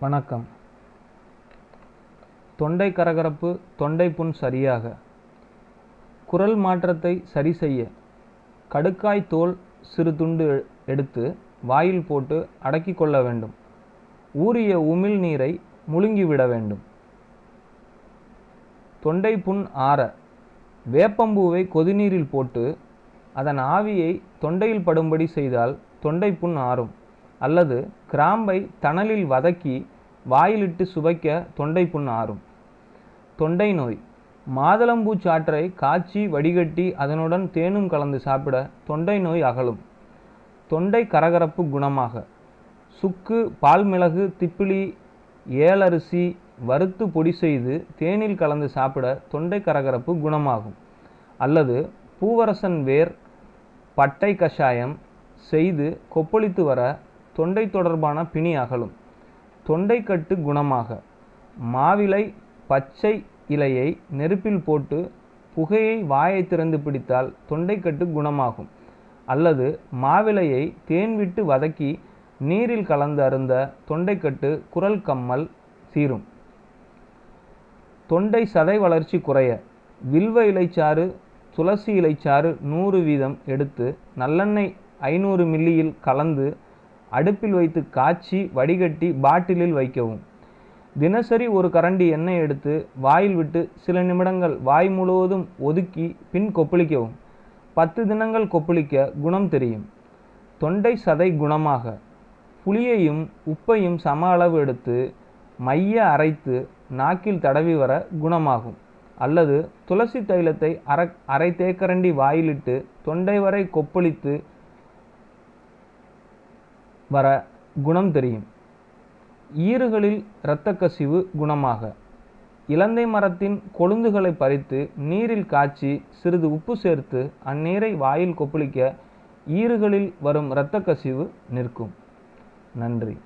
வணக்கம். தொண்டை கரகரப்பு தொண்டை புண் சரியாக. குரல் மாற்றத்தை சரி செய்ய கடுக்காய் தோல் சிறு துண்டு எடுத்து வாயில் போட்டு அடக்கி கொள்ள வேண்டும். ஊறிய உமிழ் நீரை முழுங்கிவிட வேண்டும். தொண்டை புண் ஆற வேப்பம்பூவை கொதிநீரில் போட்டு அதன் ஆவியை தொண்டையில் படும்படி செய்தால் தொண்டை புண் ஆறும். அல்லது கிராம்பை தணலில் வதக்கி வாயிலிட்டு சுவைக்க தொண்டை புண் ஆறும். தொண்டை நோய். மாதளம்பூ சாற்றை காய்ச்சி வடிகட்டி அதனுடன் தேனும் கலந்து சாப்பிட தொண்டை நோய் அகலும். தொண்டை கரகரப்பு குணமாக. சுக்கு பால்மிளகு திப்பிலி ஏலரிசி வறுத்து பொடி செய்து தேனில் கலந்து சாப்பிட தொண்டை கரகரப்பு குணமாகும். அல்லது பூவரசன் வேர் பட்டை கஷாயம் செய்து கொப்பளித்து வர தொண்டை தொடர்பான பிணி அகலும். தொண்டைக்கட்டு குணமாக. மாவிலை பச்சை இலையை நெருப்பில் போட்டு புகையை வாயை திறந்து பிடித்தால் தொண்டைக்கட்டு குணமாகும். அல்லது மாவிலையை தேன் விட்டு வதக்கி நீரில் கலந்து அருந்த தொண்டைக்கட்டு குரல் கம்மல் சீரும். தொண்டை சதை வளர்ச்சி குறைய வில்வ இலைச்சாறு துளசி இலைச்சாறு நூறு வீதம் எடுத்து நல்லெண்ணெய் ஐநூறு மில்லியில் கலந்து அடுப்பில் வைத்து காய்ச்சி வடிகட்டி பாட்டிலில் வைக்கவும். தினசரி ஒரு கரண்டி எண்ணெய் எடுத்து வாயில் விட்டு சில நிமிடங்கள் வாய் முழுவதும் ஒதுக்கி பின் கொப்பளிக்கவும். பத்து தினங்கள் கொப்பளிக்க குணம் தெரியும். தொண்டை சதை குணமாக. புளியையும் உப்பையும் சம அளவு எடுத்து மைய அரைத்து நாக்கில் தடவி வர குணமாகும். அல்லது துளசி தைலத்தை அரை அரை தேக்கரண்டி வாயிலிட்டு தொண்டை வரை கொப்பளித்து வர குணம் தெரியும். ஈறுகளில் இரத்த கசிவு குணமாக. இலந்தை மரத்தின் கொழுந்துகளை பறித்து நீரில் காய்ச்சி சிறிது உப்பு சேர்த்து அந்நீரை வாயில் கொப்பளிக்க ஈறுகளில் வரும் இரத்த கசிவு நிற்கும். நன்றி.